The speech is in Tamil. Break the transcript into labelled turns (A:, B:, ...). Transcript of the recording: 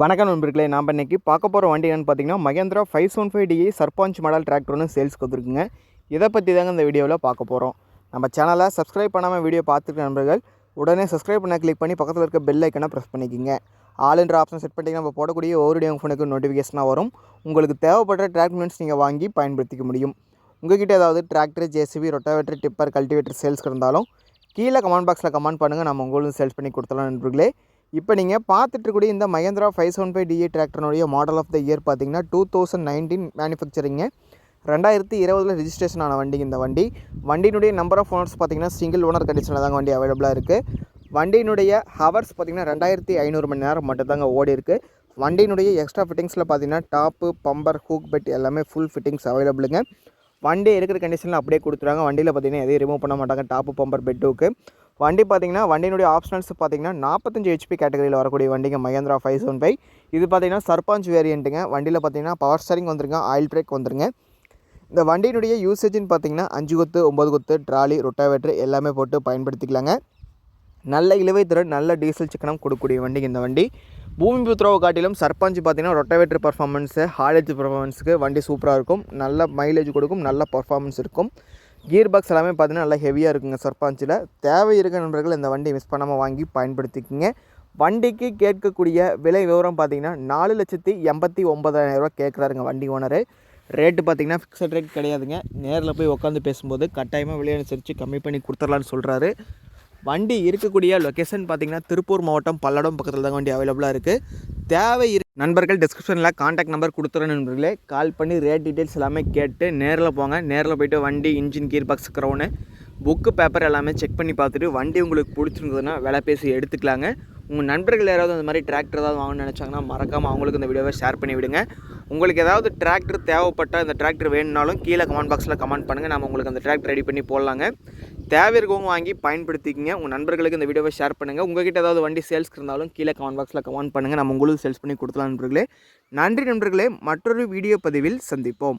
A: வணக்கம் நண்பர்களே நாம் இன்னைக்கு பார்க்க போகிற வண்டி என்னென்னு பார்த்தீங்கன்னா Mahindra five seven five DI Sarpanch model டிராக்டர்னு sales சேல்ஸ்க்கு வந்துருக்குங்க. இதை பற்றி தாங்க இந்த வீடியோவில் பார்க்க போகிறோம் நம்ம சேனலை சப்ஸ்கிரைப் பண்ணாமல் வீடியோ பார்த்துருக்க நண்பர்கள் உடனே சப்ஸ்கிரைப் பண்ண கிளிக் பண்ணி பக்கத்தில் இருக்க பெல் ஐக்கனை ப்ரெஸ் பண்ணிக்கோங்க. ஆளுன்ற ஆப்ஷன் செட் பண்ணிங்கன்னா நம்ம போடக்கூடிய ஒவ்வொரு வீடியோ ஃபோனுக்கு நோட்டிஃபிகேஷனாக வரும். உங்களுக்கு தேவைப்படுற டிராக்மெண்ட்ஸ் நீங்கள் வாங்கி பயன்படுத்திக்க முடியும். உங்ககிட்ட ஏதாவது tractor JCB rotavator tipper cultivator சேல்ஸ்க்கு இருந்தாலும் கீழே கமெண்ட் பாக்ஸில் கமெண்ட் பண்ணுங்கள் நம்ம உங்களுக்கு சேல்ஸ் பண்ணி கொடுத்துலாம் நண்பர்களே. இப்போ நீங்கள் பார்த்துட்டு இருக்கக்கூடிய இந்த Mahindra five seven five DA டிராக்டர்னுடைய model of the year பார்த்தீங்கன்னா டூ தௌசண்ட் நைன்டீன் மேனுஃபேக்சரிங்க ரெண்டாயிரத்தி இருபதில் ரிஜிஸ்ட்ரேஷன் ஆன வண்டிங்க இந்த வண்டி. வண்டியினுடைய நம்பர் ஆஃப் ஓனர்ஸ் பார்த்தீங்கன்னா சிங்கிள் ஓனர் கண்டிஷனில் தாங்க வண்டி அவைலபிளாக இருக்குது வண்டியினுடைய ஹவர்ஸ் பார்த்தீங்கன்னா ரெண்டாயிரத்தி ஐநூறு மணி நேரம் மட்டும்தாங்க ஓடி இருக்குது வண்டியினுடைய எக்ஸ்ட்ரா ஃபிட்டிங்ஸில் பார்த்தீங்கன்னா டாப்பு பம்பர் ஹூக் பெட் எல்லாமே ஃபுல் ஃபிட்டிங்ஸ் அவைலபிளுங்க வண்டி இருக்கிற கண்டிஷனில் அப்படியே கொடுத்துருவாங்க வண்டியில் பார்த்தீங்கன்னா எதையும் ரிமூவ் பண்ண மாட்டாங்க. டாப்பு பம்பர் பெட்டுக்கு வண்டி பார்த்தீங்கன்னா வண்டியினுடைய ஆப்ஷனல்ஸ் பார்த்தீங்கன்னா நாற்பத்தஞ்சு ஹெச்பி கேட்டகரியில் வரக்கூடிய வண்டிங்க. மகேந்திரா ஃபைவ் செவன் ஃபைவ் இது பார்த்தீங்கன்னா சர்பஞ்ச் வேரியண்ட்டுங்க வண்டியில் பார்த்தீங்கன்னா பவர் ஸ்டரிங் வந்துருங்க ஆயில் பிரேக் வந்துருங்க. இந்த வண்டியினுடைய யூசேஜ்னு பார்த்தீங்கன்னா அஞ்சு கொத்து ஒம்பது கொத்து ட்ராலி ரொட்டாவேட்டர் எல்லாமே போட்டு பயன்படுத்திக்கலாங்க. நல்ல இழுவை திறன் நல்ல டீசல் சிக்கனம் கொடுக்கக்கூடிய வண்டிங்க இந்த வண்டி. பூமி புத்ராவை காட்டிலும் சர்பஞ்ச் பார்த்தீங்கன்னா ரொட்டவேட்டர் பர்ஃபார்மன்ஸு ஹாலேஜ் பர்ஃபார்மன்ஸுக்கு வண்டி சூப்பராக இருக்கும். நல்ல மைலேஜ் கொடுக்கும் நல்ல பர்ஃபார்மன்ஸ் இருக்கும். கியர் பாக்ஸ் எல்லாமே பார்த்தீங்கன்னா நல்லா ஹெவியாக இருக்குங்க சர்பாஞ்சில் தேவை இருக்க நண்பர்கள் இந்த வண்டியை மிஸ் பண்ணாமல் வாங்கி பயன்படுத்திக்கிங்க. வண்டிக்கு கேட்கக்கூடிய விலை விவரம் பார்த்தீங்கன்னா நாலு லட்சத்தி எண்பத்தி ஒம்பதாயிரரூவா கேட்குறாருங்க வண்டி ஓனர். ரேட்டு பார்த்தீங்கன்னா ஃபிக்ஸட் ரேட் கிடையாதுங்க. நேரில் போய் உட்காந்து பேசும்போது கட்டாயமாக விலை அனுசரித்து கம்மி பண்ணி கொடுத்துடலான்னு சொல்கிறாரு வண்டி இருக்கக்கூடிய லொக்கேஷன் பார்த்தீங்கன்னா திருப்பூர் மாவட்டம் பல்லடம் பக்கத்தில் தான் வண்டி அவைலபிளாக இருக்குது தேவை இரு நண்பர்கள் டிஸ்கிரிப்ஷனில் காண்டாக்ட் நம்பர் கொடுத்துறேன் நண்பர்களே. கால் பண்ணி ரேட் டீட்டெயில்ஸ் எல்லாமே கேட்டு நேரில் போங்க. நேரில் போயிட்டு வண்டி engine gear box crown book paper எல்லாமே செக் பண்ணி பார்த்துட்டு வண்டி உங்களுக்கு பிடிச்சிருந்ததுன்னா விலை பேசி எடுத்துக்கலாங்க. உங்கள் நண்பர்கள் யாராவது அந்த மாதிரி டிராக்டர் ஏதாவது வாங்கணும்னு நினச்சாங்கன்னா மறக்காமல் அவங்களுக்கு இந்த வீடியோவை ஷேர் பண்ணி விடுங்க. உங்களுக்கு ஏதாவது டிராக்டர் தேவைப்பட்டால் இந்த டிராக்டர் வேணும்னாலும் கீழே கமெண்ட் பாக்ஸில் கமெண்ட் பண்ணுங்கள் நம்ம உங்களுக்கு அந்த டிராக்டர் ரெடி பண்ணி போடலாங்க. தேவை இருக்கவங்க வாங்கி பயன்படுத்திக்கிங்க. உங்கள் நண்பர்களுக்கு இந்த வீடியோவை ஷேர் பண்ணுங்கள் உங்ககிட்ட ஏதாவது வண்டி சேல்ஸ்க்கு இருந்தாலும் கீழே கமெண்ட் பாக்ஸில் கமெண்ட் பண்ணுங்கள் நம்ம உங்களுக்கு சேல்ஸ் பண்ணி கொடுக்கலாம் நண்பர்களே. நன்றி நண்பர்களே. மற்றொரு வீடியோ பதிவில் சந்திப்போம்.